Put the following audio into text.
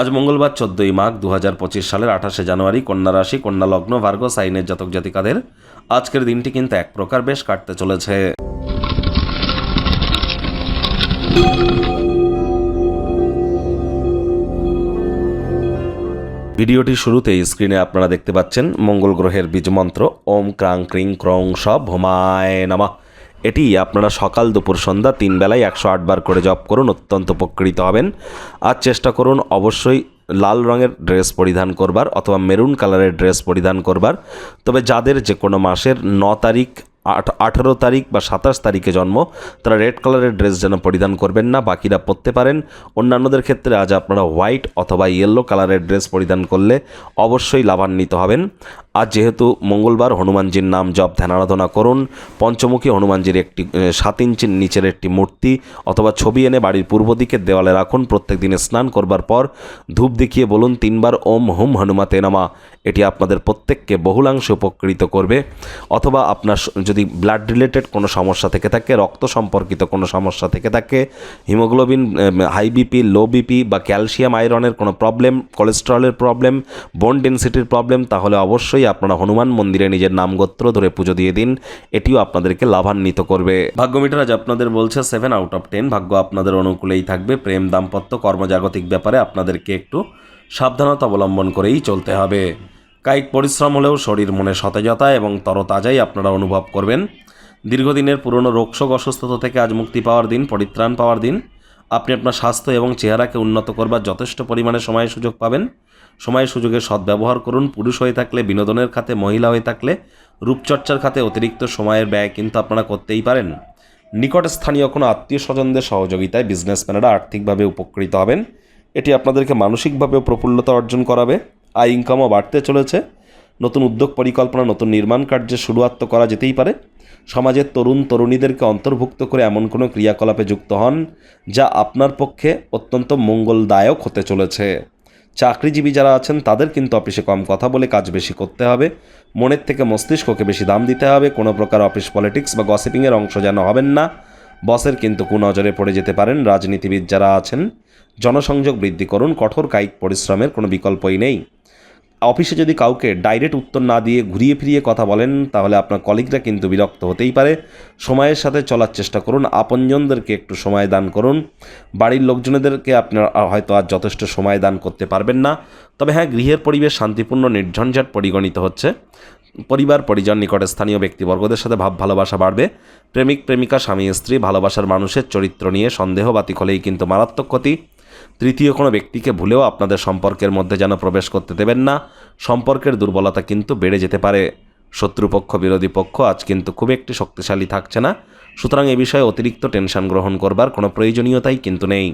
আজ মঙ্গলবার চোদ্দই মাঘ দু হাজার পঁচিশ সালের আঠাশে জানুয়ারি কন্যা রাশি, কন্যা লগ্ন ভার্গ সাইনের জাতক জাতিকাদের আজকের দিনটি কিন্তু এক প্রকার বেশ কাটতে চলেছে। ভিডিওটি শুরুতেই স্ক্রিনে আপনারা দেখতে পাচ্ছেন মঙ্গল গ্রহের বীজমন্ত্র, ওম ক্রাং ক্রিং ক্রং সব ভোমায় নামা। এটি আপনারা সকাল দুপুর সন্ধ্যা তিন বেলায় একশো আটবার করে জপ করুন, অত্যন্ত উপকৃত হবেন। আর চেষ্টা করুন অবশ্যই লাল রঙের ড্রেস পরিধান করবার অথবা মেরুন কালারের ড্রেস পরিধান করবার। তবে যাদের যে কোনো মাসের ন তারিখ আট, আঠেরো তারিখ বা সাতাশ তারিখে জন্ম। তারা রেড কালারের ড্রেস যেন পরিধান করবেন না, বাকিরা পরতে পারেন। অন্যান্যদের ক্ষেত্রে আজ আপনারা হোয়াইট অথবা ইয়েলো কালারের ড্রেস পরিধান করলে অবশ্যই লাভান্বিত হবেন। আজ যেহেতু মঙ্গলবার, হনুমানজির নাম জপ, ধ্যান আরাধনা করুন। পঞ্চমুখী হনুমানজির একটি সাত ইঞ্চির নিচের একটি মূর্তি অথবা ছবি এনে বাড়ির পূর্ব দিকের দেওয়ালে রাখুন। প্রত্যেক দিনে স্নান করবার পর ধূপ দেখিয়ে বলুন, তিনবার ওম হুম হনুমাতে নামা। এটি আপনাদের প্রত্যেককে বহুলাংশে উপকৃত করবে। অথবা আপনার যদি ব্লাড রিলেটেড কোনো সমস্যা থেকে থাকে, রক্ত সম্পর্কিত কোনো সমস্যা থেকে থাকে haemoglobin high BP low BP বা ক্যালসিয়াম আয়রনের কোনো প্রবলেম কোলেস্টেরলের প্রবলেম বোন ডেন্সিটির প্রবলেম তাহলে অবশ্যই আপনারা হনুমান মন্দিরে নিজের নাম গোত্র ধরে পুজো দিয়ে দিন। এটিও আপনাদেরকে লাভান্বিত করবে। ভাগ্য মিটার আজ আপনাদের বলছে সেভেন আউট অফ টেন ভাগ্য আপনাদের অনুকূলেই থাকবে। প্রেম, দাম্পত্য, কর্মজাগতিক ব্যাপারে আপনাদেরকে একটু সাবধানতা অবলম্বন করেই চলতে হবে। কায়িক পরিশ্রম হলেও শরীর মনে সতেজতা এবং তরতাজাই আপনারা অনুভব করবেন। দীর্ঘদিনের পুরনো রোগশোক অসুস্থতা থেকে আজ মুক্তি পাওয়ার দিন, পরিত্রাণ পাওয়ার দিন। আপনি আপনার স্বাস্থ্য এবং চেহারাকে উন্নত করবার যথেষ্ট পরিমাণে সময় সুযোগ পাবেন। সময় সুযোগের সদ্ব্যবহার করুন। পুরুষ হয়ে থাকলে বিনোদনের খাতে, মহিলা হয়ে থাকলে রূপচর্চার খাতে অতিরিক্ত সময়ের ব্যয় কিন্তু আপনারা করতেই পারেন। নিকট স্থানীয় কোনো আত্মীয় স্বজনদের সহযোগিতায় বিজনেসম্যানেরা আর্থিকভাবে উপকৃত হবেন। এটি আপনাদেরকে মানসিকভাবেও প্রফুল্লতা অর্জন করাবে। আয় ইনকামও বাড়তে চলেছে। নতুন উদ্যোগ পরিকল্পনা, নতুন নির্মাণ কার্যে শুরুয়াত তো করা যেতেই পারে। সমাজের তরুণ তরুণীদেরকে অন্তর্ভুক্ত করে এমন কোনো ক্রিয়াকলাপে যুক্ত হন যা আপনার পক্ষে অত্যন্ত মঙ্গলদায়ক হতে চলেছে। চাকরিজীবী যারা আছেন, তাদের কিন্তু অফিসে কম কথা বলে কাজ বেশি করতে হবে। মনের থেকে মস্তিষ্ককে বেশি দাম দিতে হবে। কোনো প্রকার অফিস পলিটিক্স বা গসিপিংয়ের অংশ যেন হবেন না। বসের কিন্তু কুনজরে পড়ে যেতে পারেন রাজনীতিবিদ যারা আছেন। জনসংযোগ বৃদ্ধি করুন, কঠোর কায়িক পরিশ্রমের কোনো বিকল্পই নেই। অফিসে যদি কাউকে ডাইরেক্ট উত্তর না দিয়ে ঘুরিয়ে ফিরিয়ে কথা বলেন, তাহলে আপনার কলিগরা কিন্তু বিরক্ত হতেই পারে। সময়ের সাথে চলার চেষ্টা করুন, আপনজনদেরকে একটু সময় দান করুন। বাড়ির লোকজনেদেরকে আপনার হয়তো আর যথেষ্ট সময় দান করতে পারবেন না। তবে হ্যাঁ গৃহের পরিবেশ শান্তিপূর্ণ, নির্ঝঞ্ঝাট পরিগণিত হচ্ছে। পরিবার, পরিজন, নিকটে স্থানীয় ব্যক্তিবর্গদের সাথে ভাব, ভালোবাসা বাড়বে। প্রেমিক, প্রেমিকা, স্বামী, স্ত্রী, ভালোবাসার মানুষের চরিত্র নিয়ে সন্দেহ বাতিক হলেই কিন্তু মারাত্মক ক্ষতি। তৃতীয়, কোনো ব্যক্তিকে ভুলেও আপনাদের সম্পর্কের মধ্যে যেন প্রবেশ করতে দেবেন না। সম্পর্কের দুর্বলতা কিন্তু বেড়ে যেতে পারে। শত্রুপক্ষ, বিরোধী পক্ষ আজ কিন্তু খুব একটি শক্তিশালী থাকছে না। সুতরাং এ বিষয়ে অতিরিক্ত টেনশন গ্রহণ করবার কোনো প্রয়োজনীয়তাই কিন্তু নেই।